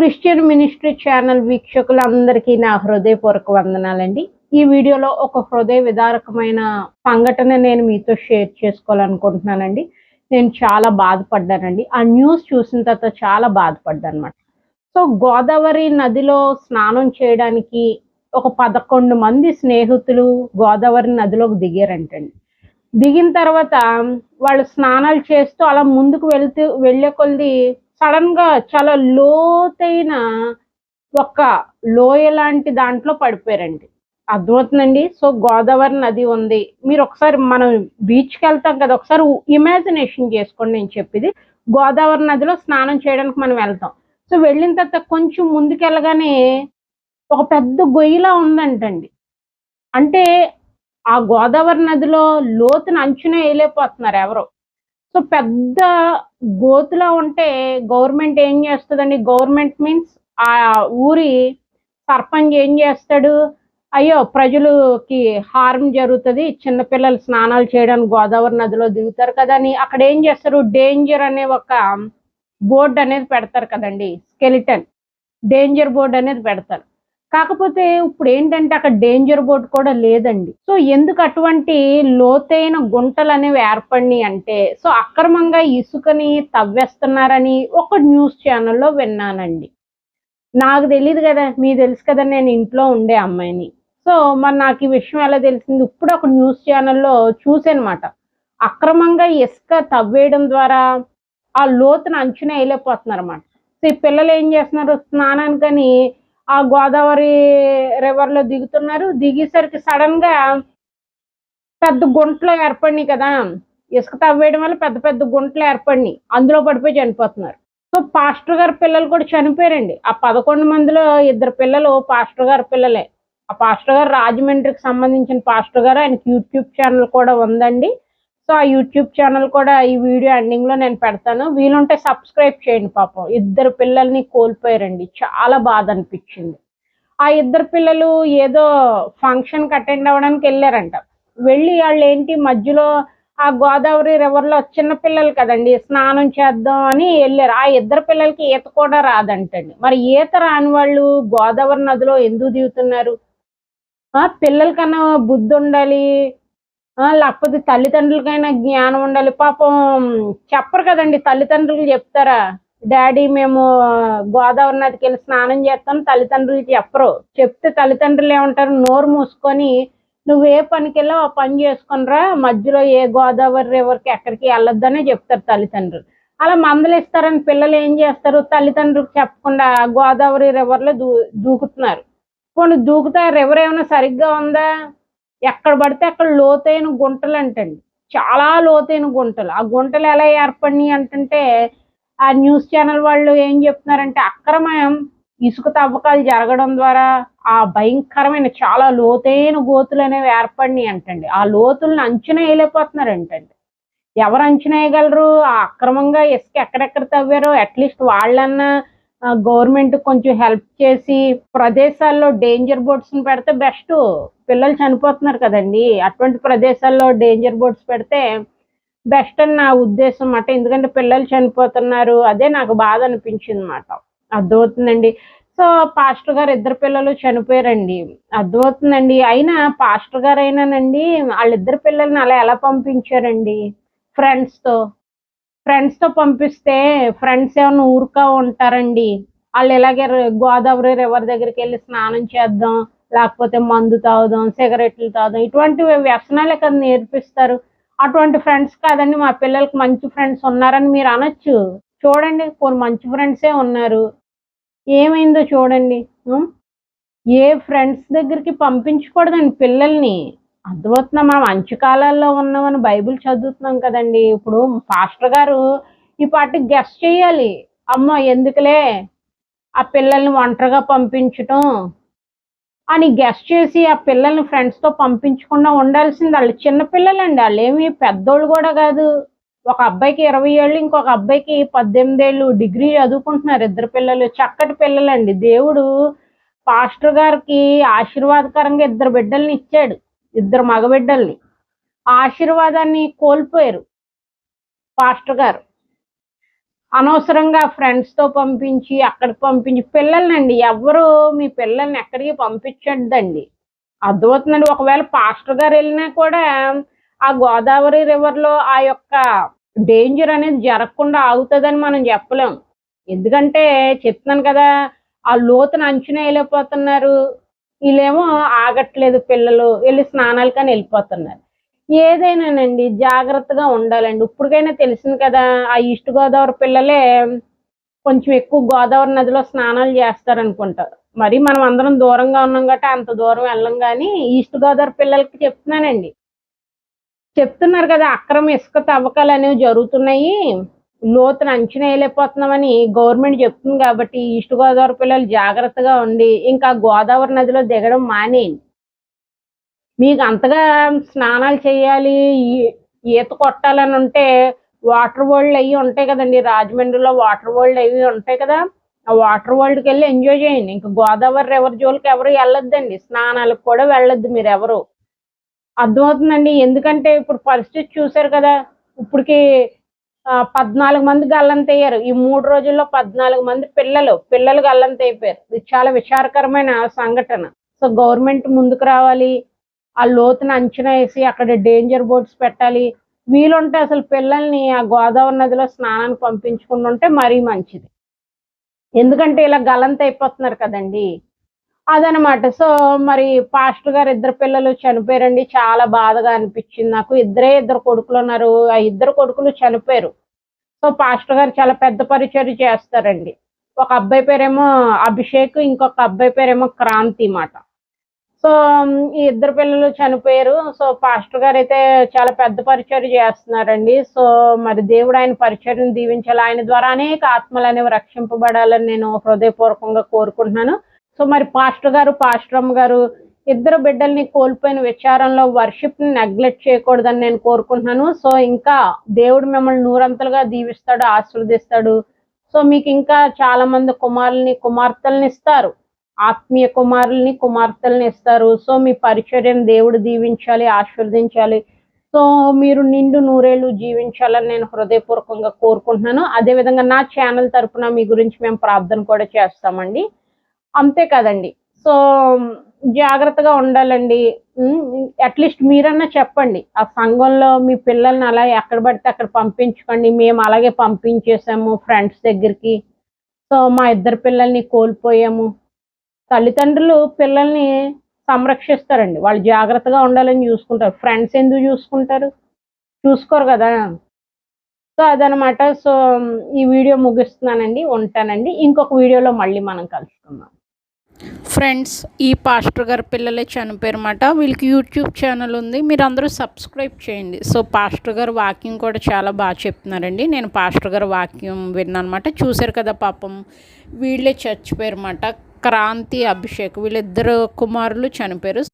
Christian ministry channel వీక్షకులందరికీ నా హృదయపూర్వక వందనాలండి. ఈ వీడియోలో ఒక హృదయ విదారకమైన సంఘటన నేను మీతో షేర్ చేసుకోవాలనుకుంటున్నానండి. నేను చాలా బాధపడ్డానండి. ఆ న్యూస్ చూసిన తర్వాత చాలా బాధపడ్డాను అనమాట సో గోదావరి నదిలో స్నానం చేయడానికి ఒక పదకొండు మంది స్నేహితులు గోదావరి నదిలోకి దిగారంటండి. దిగిన తర్వాత వాళ్ళు స్నానాలు చేస్తూ అలా ముందుకు వెళ్తూ వెళ్ళే కొద్ది సడన్గా చాలా లోతైన ఒక లోయ లాంటి దాంట్లో పడిపోయారండి. అర్థమవుతుందండి? సో గోదావరి నది ఉంది. మీరు ఒకసారి మనం బీచ్కి వెళ్తాం కదా ఒకసారి ఇమాజినేషన్ చేసుకోండి నేను చెప్పేది. గోదావరి నదిలో స్నానం చేయడానికి మనం వెళ్తాం. సో వెళ్ళిన తర్వాత కొంచెం ముందుకెళ్ళగానే ఒక పెద్ద గొయ్యిలా ఉందంటండి. అంటే ఆ గోదావరి నదిలో లోతును అంచున వేయలేకపోతున్నారు ఎవరో. సో పెద్ద గోతులో ఉంటే గవర్నమెంట్ ఏం చేస్తుందండి? గవర్నమెంట్ మీన్స్ ఆ ఊరి సర్పంచ్ ఏం చేస్తాడు? అయ్యో ప్రజలకి హార్మ్ జరుగుతుంది చిన్నపిల్లలు స్నానాలు చేయడానికి గోదావరి నదిలో దిగుతారు కదా అని. అక్కడ ఏం చేస్తారు? డేంజర్ అనే ఒక బోర్డు అనేది పెడతారు కదండి స్కెలిటన్. డేంజర్ బోర్డు అనేది పెడతారు. కాకపోతే ఇప్పుడు ఏంటంటే అక్కడ డేంజర్ బోర్డ్ కూడా లేదండి. సో ఎందుకు అటువంటి లోతైన గుంటలు అనేవి ఏర్పడినాయి అంటే సో అక్రమంగా ఇసుకని తవ్వేస్తున్నారని ఒక న్యూస్ ఛానల్లో విన్నానండి. నాకు తెలియదు కదా మీ తెలుసు కదా నేను ఇంట్లో ఉండే అమ్మాయిని. సో మరి నాకు ఈ విషయం ఎలా తెలిసింది? ఇప్పుడు ఒక న్యూస్ ఛానల్లో చూసానమాట అక్రమంగా ఇసుక తవ్వేయడం ద్వారా ఆ లోతున అంచున వేయలేకపోతున్నారు అనమాట సో ఈ పిల్లలు ఏం చేస్తున్నారు? స్నానానికని ఆ గోదావరి రివర్లో దిగుతున్నారు. దిగేసరికి సడన్గా పెద్ద గుంటలు ఏర్పడినాయి కదా. ఇసుక తవ్వేయడం వల్ల పెద్ద పెద్ద గుంటలు ఏర్పడినాయి. అందులో పడిపోయి చనిపోతున్నారు. సో పాస్టర్ గారి పిల్లలు కూడా చనిపోయారండి. ఆ పదకొండు మందిలో ఇద్దరు పిల్లలు పాస్టర్ గారి పిల్లలే. ఆ పాస్టర్ గారు రాజమండ్రికి సంబంధించిన పాస్టర్ గారు. ఆయనకి యూట్యూబ్ ఛానల్ కూడా ఉందండి. సో ఆ యూట్యూబ్ ఛానల్ కూడా ఈ వీడియో ఎండింగ్లో నేను పెడతాను. వీలుంటే సబ్స్క్రైబ్ చేయండి పాపం. ఇద్దరు పిల్లల్ని కోల్పోయారండి. చాలా బాధ అనిపించింది. ఆ ఇద్దరు పిల్లలు ఏదో ఫంక్షన్కి అటెండ్ అవ్వడానికి వెళ్ళారంట. వెళ్ళి వాళ్ళు ఏంటి? మధ్యలో ఆ గోదావరి రివర్లో చిన్న పిల్లలు కదండి స్నానం చేద్దాం అని వెళ్ళారు. ఆ ఇద్దరు పిల్లలకి ఈత కూడా రాదంటండి. మరి ఈత రాని వాళ్ళు గోదావరి నదిలో ఎందుకు దిగుతున్నారు? ఆ పిల్లలకన్నా బుద్ధి ఉండాలి లేకపోతే తల్లిదండ్రులకైనా జ్ఞానం ఉండాలి. పాపం చెప్పరు కదండి తల్లిదండ్రులు చెప్తారా? డాడీ మేము గోదావరి నదికి వెళ్ళి స్నానం చేస్తాం. తల్లిదండ్రులు చెప్పరు. చెప్తే తల్లిదండ్రులు ఏమంటారు? నోరు మూసుకొని నువ్వు ఏ పనికి వెళ్ళావు ఆ పని చేసుకునిరా మధ్యలో ఏ గోదావరి రివర్కి ఎక్కడికి వెళ్ళొద్దనే చెప్తారు తల్లిదండ్రులు. అలా మందలిస్తారని పిల్లలు ఏం చేస్తారు? తల్లిదండ్రులకు చెప్పకుండా గోదావరి రివర్లో దూ దూకుతున్నారు. కొన్ని దూకుతా రివర్ ఏమైనా సరిగ్గా ఉందా? ఎక్కడ పడితే అక్కడ లోతైన గుంటలు అంటండి. చాలా లోతైన గుంటలు. ఆ గుంటలు ఎలా ఏర్పడినాయి అంటుంటే ఆ న్యూస్ ఛానల్ వాళ్ళు ఏం చెప్తున్నారంటే అక్రమం ఇసుక తవ్వకాలు జరగడం ద్వారా ఆ భయంకరమైన చాలా లోతైన గోతులు అనేవి ఏర్పడినాయి అంటండి. ఆ లోతులను అంచనా వేయలేకపోతున్నారు వేయలేకపోతున్నారంటండి. ఎవరు అంచనా వేయగలరు? ఆ అక్రమంగా ఇసుక ఎక్కడెక్కడ తవ్వారో అట్లీస్ట్ వాళ్ళన్నా గవర్నమెంట్ కొంచెం హెల్ప్ చేసి ప్రదేశాల్లో డేంజర్ బోర్డ్స్ పెడితే బెస్ట్. పిల్లలు చనిపోతున్నారు కదండి. అటువంటి ప్రదేశాల్లో డేంజర్ బోర్డ్స్ పెడితే బెస్ట్ అని నా ఉద్దేశం అన్నమాట. ఎందుకంటే పిల్లలు చనిపోతున్నారు. అదే నాకు బాధ అనిపించింది అనమాట అర్థమవుతుందండి? సో పాస్టర్ గారు ఇద్దరు పిల్లలు చనిపోయారండి. అర్థమవుతుందండి? అయినా పాస్టర్ గారు అయినానండి వాళ్ళిద్దరు పిల్లల్ని అలా ఎలా పంపించారండి? ఫ్రెండ్స్తో ఫ్రెండ్స్తో పంపిస్తే ఫ్రెండ్స్ ఏమైనా ఊరుకా ఉంటారండి. వాళ్ళు ఇలాగే గోదావరి రివర్ దగ్గరికి వెళ్ళి స్నానం చేద్దాం లేకపోతే మందు తాగుదాం సిగరెట్లు తాగుదాం ఇటువంటి వ్యసనాలే కదా నేర్పిస్తారు. అటువంటి ఫ్రెండ్స్ కాదండి మా పిల్లలకి మంచి ఫ్రెండ్స్ ఉన్నారని మీరు అనొచ్చు. చూడండి కొన్ని మంచి ఫ్రెండ్సే ఉన్నారు. ఏమైందో చూడండి. ఏ ఫ్రెండ్స్ దగ్గరికి పంపించకూడదండి పిల్లల్ని. అర్థమవుతుందా? మనం అంచు కాలాల్లో ఉన్నామని బైబిల్ చదువుతున్నాం కదండి. ఇప్పుడు పాస్టర్ గారు ఈ పాటికి గెస్ట్ చేయాలి. అమ్మ ఎందుకులే? ఆ పిల్లల్ని ఒంటరిగా పంపించటం అని గెస్ట్ చేసి ఆ పిల్లల్ని ఫ్రెండ్స్తో పంపించకుండా ఉండాల్సింది వాళ్ళు చిన్నపిల్లలండి వాళ్ళు ఏమి పెద్దోళ్ళు కూడా కాదు. ఒక అబ్బాయికి ఇరవై ఏళ్ళు ఇంకొక అబ్బాయికి పద్దెనిమిది ఏళ్ళు డిగ్రీ చదువుకుంటున్నారు ఇద్దరు పిల్లలు. చక్కటి పిల్లలండి. దేవుడు పాస్టర్ గారికి ఆశీర్వాదకరంగా ఇద్దరు బిడ్డల్ని ఇచ్చాడు. ఇద్దరు మగబిడ్డల్ని ఆ ఆశీర్వాదాన్ని కోల్పోయారు. పాస్టర్ గారు అనవసరంగా ఫ్రెండ్స్తో పంపించి అక్కడికి పంపించి పిల్లల్నండి ఎవరు మీ పిల్లల్ని ఎక్కడికి పంపించద్దండి. అర్థమవుతుందండి ఒకవేళ పాస్టర్ గారు వెళ్ళినా కూడా ఆ గోదావరి రివర్లో ఆ యొక్క డేంజర్ అనేది జరగకుండా ఆగుతుందని మనం చెప్పలేం. ఎందుకంటే చెప్తున్నాను కదా ఆ లోతున అంచనా వెళ్ళిపోతున్నారు వీళ్ళేమో ఆగట్లేదు పిల్లలు వెళ్ళి స్నానాలు కానీ వెళ్ళిపోతున్నారు. ఏదైనానండి జాగ్రత్తగా ఉండాలండి. ఇప్పటికైనా తెలిసింది కదా ఆ ఈస్ట్ గోదావరి పిల్లలే కొంచెం ఎక్కువ గోదావరి నదిలో స్నానాలు చేస్తారనుకుంటారు మరి మనం అందరం దూరంగా ఉన్నాం కాబట్టి అంత దూరం వెళ్ళం కానీ ఈస్ట్ గోదావరి పిల్లలకి చెప్తున్నానండి. చెప్తున్నారు కదా అక్రమ ఇసుక తవ్వకాలు అనేవి జరుగుతున్నాయి. లోతున అంచనా వేయలేకపోతున్నామని గవర్నమెంట్ చెప్తుంది కాబట్టి ఈస్ట్ గోదావరి పిల్లలు జాగ్రత్తగా ఉండి ఇంకా గోదావరి నదిలో దిగడం మానేయండి. మీకు అంతగా స్నానాలు చేయాలి ఈత కొట్టాలని ఉంటే వాటర్ వరల్డ్ అవి ఉంటాయి కదండి. రాజమండ్రిలో వాటర్ వరల్డ్ అవి ఉంటాయి కదా. ఆ వాటర్ వరల్డ్కి వెళ్ళి ఎంజాయ్ చేయండి. ఇంకా గోదావరి రివర్ జోలికి ఎవరు వెళ్ళొద్దండి. స్నానాలకు కూడా వెళ్ళొద్దు మీరు ఎవరు అర్థమవుతుందండి? ఎందుకంటే ఇప్పుడు పరిస్థితి చూసారు కదా. ఇప్పటికి పద్నాలుగు మంది గల్లంతయ్యారు ఈ మూడు రోజుల్లో పద్నాలుగు మంది పిల్లలు పిల్లలు గల్లంత అయిపోయారు ఇది చాలా విచారకరమైన సంఘటన. సో గవర్నమెంట్ ముందుకు రావాలి. ఆ లోతును అంచనా వేసి అక్కడ డేంజర్ బోర్డ్స్ పెట్టాలి. వీలుంటే అసలు పిల్లల్ని ఆ గోదావరి నదిలో స్నానానికి పంపించుకుంటుంటే మరీ మంచిది. ఎందుకంటే ఇలా గలంత అయిపోతున్నారు కదండి. అదనమాట. సో మరి పాస్టర్ గారు ఇద్దరు పిల్లలు చనిపోయారండి. చాలా బాధగా అనిపించింది నాకు. ఇద్దరే ఇద్దరు కొడుకులు ఉన్నారు. ఆ ఇద్దరు కొడుకులు చనిపోయారు. సో పాస్టర్ గారు చాలా పెద్ద పరిచయం చేస్తారండి. ఒక అబ్బాయి పేరేమో అభిషేక్ ఇంకొక అబ్బాయి పేరేమో క్రాంతి మాట. సో ఈ ఇద్దరు పిల్లలు చనిపోయారు. సో పాస్టర్ గారు అయితే చాలా పెద్ద పరిచయం చేస్తున్నారండి. సో మరి దేవుడు ఆయన పరిచయం దీవించాలి. ఆయన ద్వారా అనేక ఆత్మలు అనేవి రక్షింపబడాలని నేను హృదయపూర్వకంగా కోరుకుంటున్నాను. సో మరి పాస్టర్ గారు పాస్టర్ గారు ఇద్దరు బిడ్డల్ని కోల్పోయిన విచారంలో వర్షిప్ని నెగ్లెక్ట్ చేయకూడదని నేను కోరుకుంటున్నాను. సో ఇంకా దేవుడు మిమ్మల్ని నూరంతలుగా దీవిస్తాడు ఆశీర్వదిస్తాడు. సో మీకు ఇంకా చాలా మంది కుమారుల్ని కుమార్తెల్ని ఇస్తారు. ఆత్మీయ కుమారుల్ని కుమార్తెల్ని ఇస్తారు. సో మీ పరిచర్యను దేవుడు దీవించాలి ఆశీర్వదించాలి. సో మీరు నిండు నూరేళ్ళు జీవించాలని నేను హృదయపూర్వకంగా కోరుకుంటున్నాను. అదేవిధంగా నా ఛానల్ తరఫున మీ గురించి మేము ప్రార్థన కూడా చేస్తామండి. అంతే కదండి. సో జాగ్రత్తగా ఉండాలండి. అట్లీస్ట్ మీరన్నా చెప్పండి. ఆ సంఘంలో మీ పిల్లల్ని అలా ఎక్కడ పడితే అక్కడ పంపించుకోండి. మేము అలాగే పంపించేసాము ఫ్రెండ్స్ దగ్గరికి. సో మా ఇద్దరు పిల్లల్ని కోల్పోయాము. తల్లిదండ్రులు పిల్లల్ని సంరక్షిస్తారండి. వాళ్ళు జాగ్రత్తగా ఉండాలని చూసుకుంటారు. ఫ్రెండ్స్ ఎందుకు చూసుకుంటారు? చూసుకోరు కదా. సో అదనమాట సో ఈ వీడియో ముగిస్తున్నానండి. ఉంటానండి. ఇంకొక వీడియోలో మళ్ళీ మనం కలుసుకుందాం. ఫ్రెండ్స్ ఈ పాస్టర్ గారి పిల్లలే చనిపోయారన్నమాట. వీళ్ళకి యూట్యూబ్ ఛానల్ ఉంది. మీరు అందరూ సబ్స్క్రైబ్ చేయండి. సో పాస్టర్ గారు వాక్యం కూడా చాలా బాగా చెప్తున్నారండి. నేను పాస్టర్ గారు వాక్యం విన్నాను అనమాట చూశారు కదా పాపం వీళ్ళే చచ్చిపోయారన్నమాట. క్రాంతి అభిషేక్. వీళ్ళిద్దరు కుమారులు చనిపోయారు.